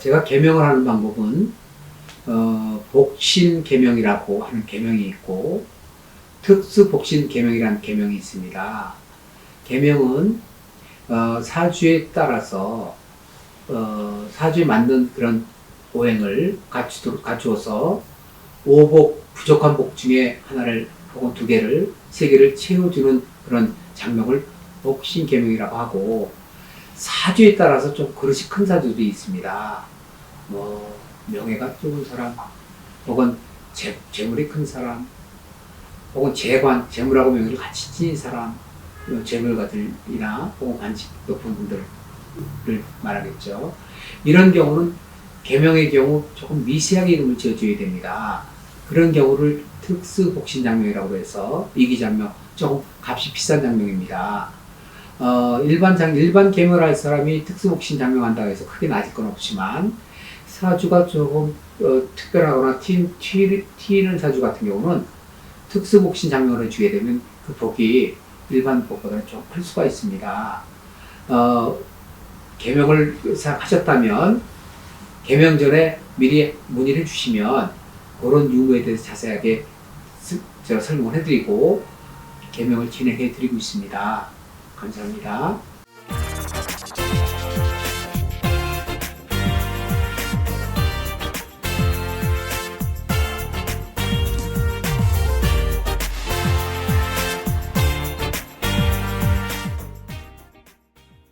제가 개명을 하는 방법은 어, 복신 개명이라고 하는 개명이 있고 특수 복신 개명이라는 개명이 있습니다. 개명은 어, 사주에 따라서 어, 사주에 맞는 그런 오행을 갖추, 갖추어서 오복 부족한 복 중에 하나를 혹은 두 개를 세 개를 채워주는 그런 장명을 복신 개명이라고 하고 사주에 따라서 좀 그릇이 큰 사주도 있습니다. 뭐 명예가 좋은 사람, 혹은 재, 재물이 큰 사람, 혹은 재관, 재물하고 명예를 같이 지닌 사람, 뭐 재물가들이나 혹은 관직 높은 분들을 말하겠죠. 이런 경우는 계명의 경우 조금 미세하게 이름을 지어줘야 됩니다. 그런 경우를 특수 복신 장명이라고 해서 이기 장명 조금 값이 비싼 장명입니다. 어, 일반 장 일반 계명을 할 사람이 특수 복신 장명한다고 해서 크게 낮을 건 없지만 사주가 조금 어, 특별하거나 튀, 튀, 튀는 사주 같은 경우는 특수 복신 장명을 주게 되면 그 복이 일반 복보다는 좀클 수가 있습니다. 어, 계명을 하셨다면 계명 전에 미리 문의를 주시면 그런 유무에 대해서 자세하게 스- 제가 설명을 해드리고 계명을 진행해 드리고 있습니다. 감사합니다.